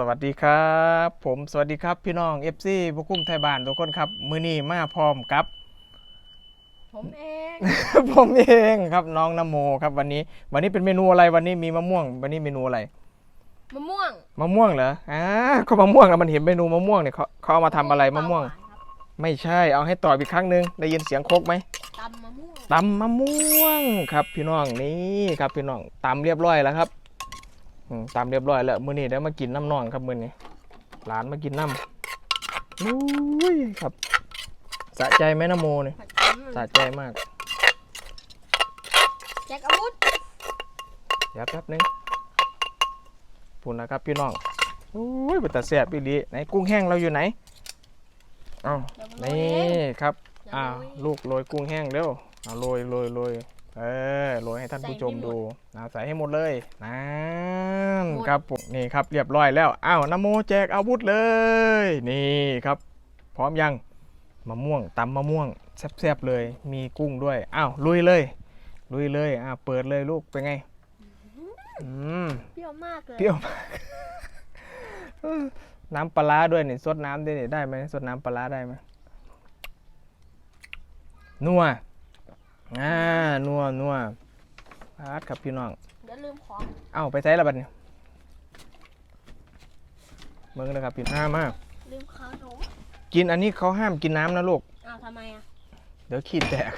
สวัสดีครับ ผมสวัสดีครับพี่น้อง FC พวกคุ้มไทยบ้านทุกคนครับมือนี้มาพร้อมกับ ผมเอง ผมเองครับน้องนโมครับวันนี้ วันนี้เป็นเมนูอะไรวันนี้มีมะม่วง วันนี้เมนูอะไรมะม่วงมะม่วงเหรออ่าเขามะม่วงแล้วมันเห็นเมนูมะม่วงเนี่ยเขาเขาเอามาทำอะไรมะม่วงปลาหานครับไม่ใช่เอาให้ต่ออีกครั้งหนึ่งได้ยินเสียงโคกไหมตำมะม่วงตำมะม่วงครับพี่น้องนี่ครับพี่น้องตำเรียบร้อยแล้วครับ อืมตำเรียบร้อยแล้วมื้อนี้เดี๋ยวมากินน้ำน้องครับมื้อนี้หลานมากินน้ำอุ้ยครับ สะใจไหมนะโมเนี่ยผัดสะใจมากแจ็คอาวุธเดี๋ยวแป๊บนึงพูดนะครับพี่น้องอุ้ยเป็นตาแซ่บพี่ลีไหนกุ้งแห้งเราอยู่ไหนเอ้าเดี๋ยวมาโรยนี่เองครับเดี๋ยวอ่าโรยลูกโรยกุ้งแห้งเร็วเอาโรยโรยโรย เออโรยให้ท่านผู้ชมใส่ให้หมดดูเอาใส่ให้หมดเลยนั่นหมดครับผมนี่ครับเรียบร้อยแล้วอ้าวนโมแจกอาวุธเลย นี่ครับ พร้อมยังมะม่วงตำมะม่วงแซ่บๆเลย มีกุ้งด้วยอ้าวลุยเลย ลุยเลยอ่าเปิดเลยลูกเป็นไงอืมเปรี้ยวมากเลยเปรี้ยวมากน้ำปลาร้าด้วยนี่ซดน้ำได้นี่ได้ไหมซดน้ำปลาร้าได้ไหมนัว อ่านัวนัวพาดครับพี่น้องเดี๋ยวลืมของเอ้าไปใช้ละบัดนี้เมืองนะครับพี่ห้ามมาก ลืมขนมกินอันนี้เขาห้ามกินน้ำนะลูก อ้าวทำไมอะเดี๋ยวขี้แตก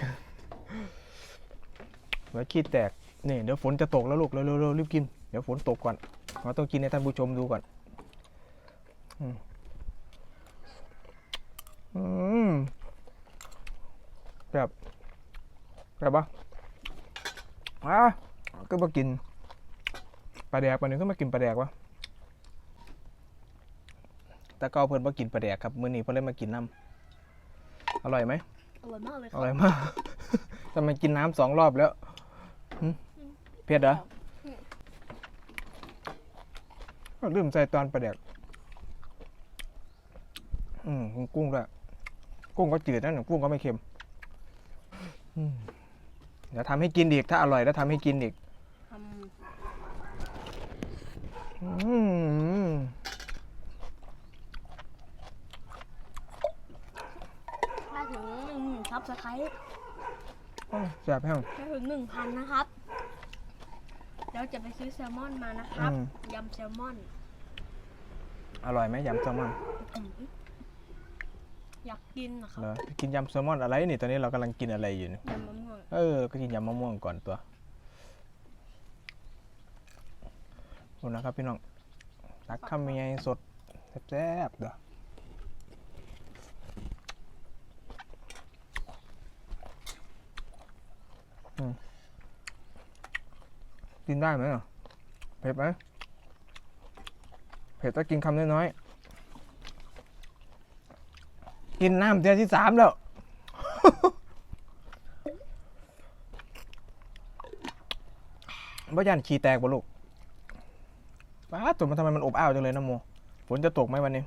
เดี๋ยวขี้แตกนี่เดี๋ยวฝนจะตกแล้วลูกเร็วๆเร็วๆรีบกิน เดี๋ยวฝนตกก่อนเราต้องกินให้ท่านผู้ชมดูก่อนอืมอืมแบบ แบบปะอะก็มากินปลาแดกวันนี้ก็มากินปลาแดกวะแต่ก็เพิ่นมากินปลาแดกครับมื้อนี้เพิ่นเลยมากินน้ำอร่อยไหมอร่อยมากเลยคอรับร่อยมาก ทำไมกินน้ำสองรอบแล้วหึเผ็ดเหรอก็ลืมใส่ตอนประเด็กอืมกุ้งด้วยกุ้งก็จืดนะกุ้งก็ไม่เค็มอืม เดี๋ยวทำให้กินอีกถ้าอร่อยแล้วทำให้กินอีกทอืมำถ้าถึงหนึ่งซับสไครต์โอ้ยแซ่บแห้งถ้าถึงหนึ่งพันนะครับเดี๋ยวจะไปซื้อแซลมอนมานะครับ อืม ยำแซลมอนอร่อยไหมยำแซลมอน อื้อหื ออยากกินนะครับเหรอกินยำแซลมอนอะไรนี่ตอนนี้เรากำลังกินอะไรอยู่นี่ยำมะม่วงเออ ก็กินยำมะม่วงก่อนตัวดูนะครับพี่น้องตักคำยังไงสดแซ่บๆเด้ออืมกินได้ไหมอะเผ็ดไหมเผ็ดต้องกินคำน้อยๆ กินน้ำเดือนที่สามแล้วว่ายันขี้แตกบ่ลูกป้าตัวมันทำไมมันอบอ้าวจังเลยนะโมฝนจะตกไหมวันนี้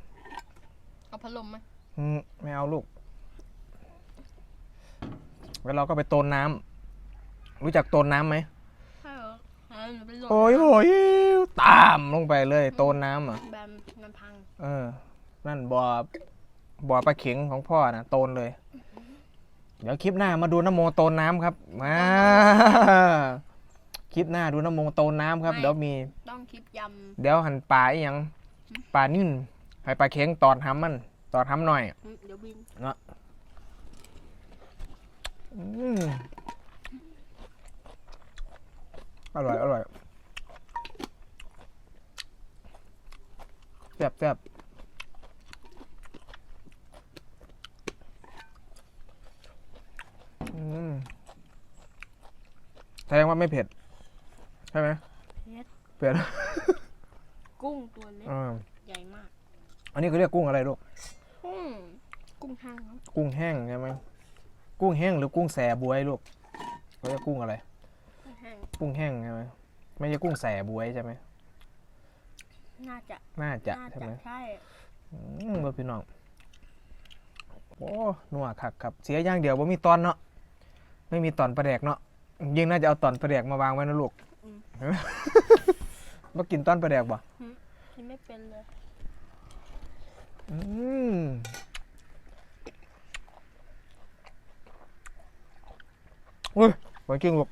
เอาพัดลมไหมอืมไม่เอาลูก แล้วเราก็ไปโตนน้ำรู้จักโตนน้ำไหมใช่เหรออ่าหนูเป็นลมโอ้ยโอ้ยตามลงไปเลย โตนน้ำอะ แบมมันพัง เออ นั่นบ่อ บ่อปลาเข็งของพ่อนะโตนเลย เดี๋ยวคลิปหน้ามาดูน้ำโมโตนน้ำครับมาคลิปหน้าดูน้ำโมโตนน้ำครับไม่เดี๋ยวมี ต้องคลิปยเดี๋ยวหันปลาอีหยังปลานิ่นให้ปลาเข็งตอดห้ำมันตอดห้ำหน่อยำอืมเดี๋ยวบินอืมอร่อย อร่อยแซ่บแซ่บอืมแส ดงว่าไม่เผ็ด ใช่ไหมเผ็ดเผ็ดกุ้งตัวเล็กอ่าใหญ่มากอันนี้เขาเรียกกุ้งอะไรลูก กุ้งกุ้งห้างครับกุ้งแห้งใช่ไหมกุ้งแห้งหรือกุ้งแสบวยลูกเขาเรียกกุ้งอะไร กุ้งห้างกุ้งแห้งใช่ไหมไม่ใช่กุ้งแสบวยใช่ไหมน่าจะน่าจะน่าใช่จะไหมใช่อืมเบอพี่น้องโอ้นัวคักครับ เสียอย่างเดียวว่ามีตอนเนาะไม่มีตอนประแดกเนาะ ยิ่งน่าจะเอาตอนประแดกมาวางไว้นะลูกอืม มากินตอนประแดกบ่กินไม่เป็นเลยอืมเฮ้ยไว้กิ้งลูก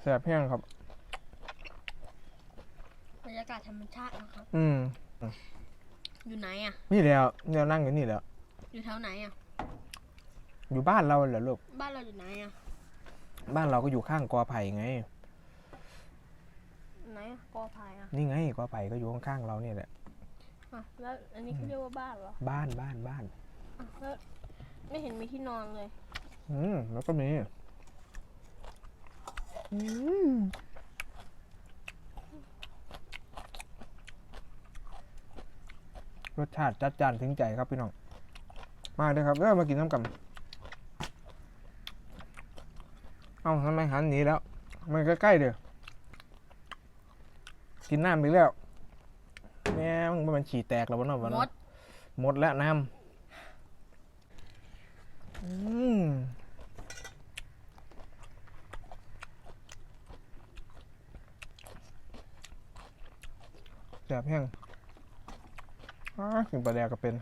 แสบแห้งครับ บรรยากาศธรรมชาตินะครับ อืมอยู่ไหนอะ นี่แล้วเนี่ยนั่งอยู่นี่แล้วอยู่แถวไหนอะ อยู่บ้านเราเหรอลูก บ้านเราอยู่ไหนอะ บ้านเราก็อยู่ข้างกอไผ่ไง ไหนอะกอไผ่อะนี่ไงกอไผ่ก็อยู่ข้างๆเราเนี่ยแหละ อะแล้วอันนี้เขาเรียกว่าบ้านเหรอบ้านบ้านบ้าน อะแล้วไม่เห็นมีที่นอนเลย อืมแล้วก็มีอืมรสชาติจัดจ้านถึงใจครับพี่น้อง มาเลยครับเออมากินน้ำกัน เอ้าทำไมหันหนีแล้ว มันใกล้ๆเดี๋ยวกินน้ำอีกแล้วแม่มึงว่ามันฉี่แตกแล้ววะเนาะวะมเนาะดหมดแล้วน้ำอืมแสบแห้งอ้ากินปลาแดกก็เป็น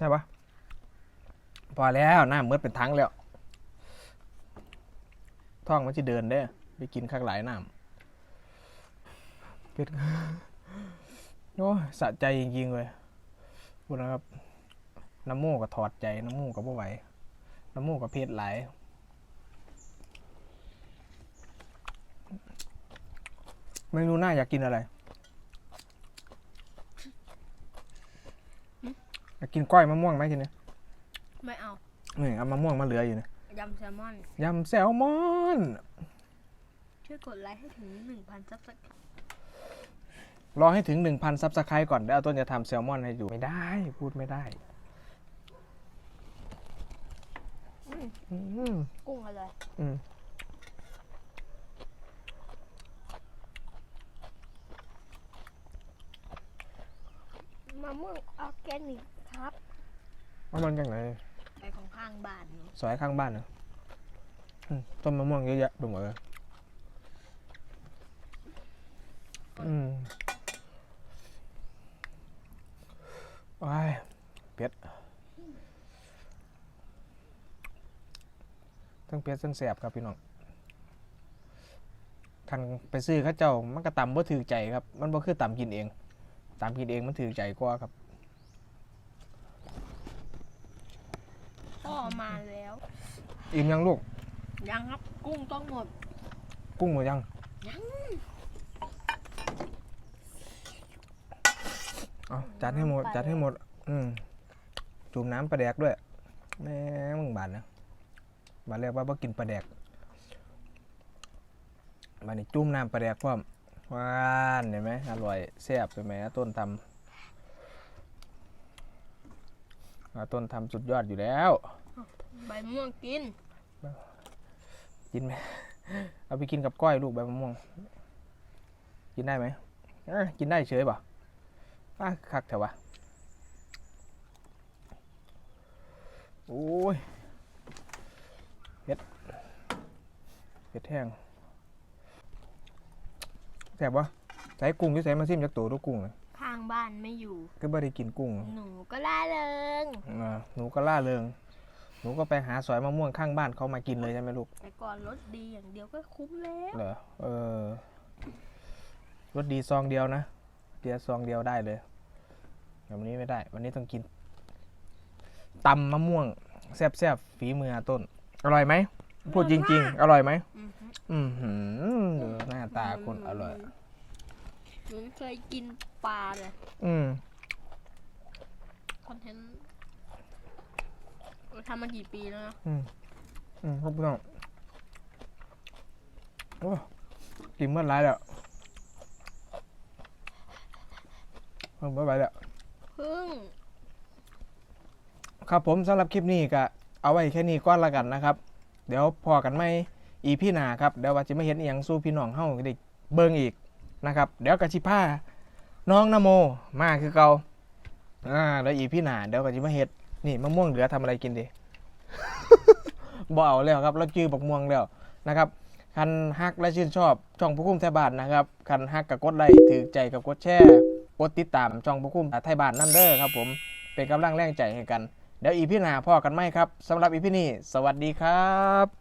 ใช่ปะพอแล้วหน้ำมืดเป็นทั้งแล้วท้องมันจะเดินได้ไปกินข้างหลายน้ำเป็ดโอ้ยสะใจจริงๆเลยพูดนะครับ น้ำมูกก็ถอดใจ น้ำมูกก็บ่ไหวน้ำมูกก็เพชรหลายเมนูหน้าอยากกินอะไร อยากกินก้อยมะม่วงไหมทีนี้ไม่เอานี่เอามะม่วงมาเหลืออยู่นะยำแซลมอน ยำแซลมอน ช่วยกดไลค์ให้ถึงหนึ่งพันซับสไครต์รอให้ถึง 1,000ซับสไครต์ก่อนแล้วต้นจะทำแซลมอนให้ดู ไม่ได้ พูดไม่ได้อืมกุ้งอะไรอืมมะม่วงออร์แกนิก ครับว่ามันยังไงไปของข้างบ้านเนอะซอยข้างบ้านเหรออืมต้นมะม่วงเยอะแยะดูหมดเลยอืมว้ายเป็ดทั้งเป็ดทั้งแสบครับพี่น้องคันไปซื้อเข้าเจ้ามันก็ตำบ่ถือใจครับ มันบ่คือตำกินเองตำกินเองมันถือใจกว่าครับ พ่อมาแล้ว อิ่มยังลูก ยังครับ กุ้งต้องหมด กุ้งหมดยัง ยังเอาจัดให้หมด จัดให้หมด อืมจุ่มน้ำปลาแดกด้วย แม่มึงบานนะบานเรียกว่าบ่กินปลาแดกบานนี้จุ่มน้ำปลาแดกพร้อมหวานเห็นไหมอร่อยแซ่บเห็นไหมต้นทำอ่าต้นทำสุดยอดอยู่แล้ว ใบมะม่วงกิน กินไหม เอาไปกินกับก้อยลูกใบมะม่วง กินได้ไหมเอ้ยกินได้เฉยป่ะป้าคักเถอะวะ โอ้ยเผ็ดเผ็ดแห้งแซ่บวะใส่กุ้งที่ใส่มาซิมจากตัวดูกุ้งนะข้างบ้านไม่อยู่ ก็ไม่ได้กินกุ้งหนูก็ล่าเริง อ่าหนูก็ล่าเริง หนูก็ไปหาสอยมะม่วงข้างบ้านเขามากินเลยใช่ไหมลูก แต่ก่อนรถดีอย่างเดียวก็คุ้มแล้ว เหรอ เออรสดีซองเดียวนะ เดียวซองเดียวได้เลยแต่วันนี้ไม่ได้ วันนี้ต้องกินตำมะม่วงแซ่บๆฝีมืออาต้น อร่อยไหม พูดจริง ๆ อร่อยไหม อือฮึอือหือดูหน้าตาคนอร่อย หนูไม่เคยกินปลาเลยอืม คอนเทนต์เรา ทำมากี่ปีแล้วนะอืมอืมครับพี่น้องโอ้กินเมื่อไรแล้วเมื่อไรแล้วพึ่งครับผมสำหรับคลิปนี้ก็เอาไว้แค่นี้ก่อนละกันนะครับ เดี๋ยวพอกันไม่อีพี่หนาครับเดี๋ยวว่าจะไม่เห็นอีหยังสู้พี่น้องเฮาได้เบิ่งอีกนะครับ เดี๋ยวกะสิพาน้องนโมมาคือเก่าอ่าแล้วอีพี่หนาเดี๋ยวกะสิมาเฮ็ด นี่มะม่วงเหลือทำอะไรกินดีบ่เอาแล้วครับเราจื้อบักม่วงแล้วนะครับคันฮักและชื่นชอบช่องผู้คุ้มไทยบ้านนะครับคันฮักกับกดไลค์ถือใจกับกดแชร์กดติดตามช่องผู้คุ้มไทยบ้านนั่นเด้อครับผมเป็นกำลังแรงใจให้กันเดี๋ยวอีพี่หนาพ่อกันไหมครับสำหรับอีพี่นี่ สวัสดีครับ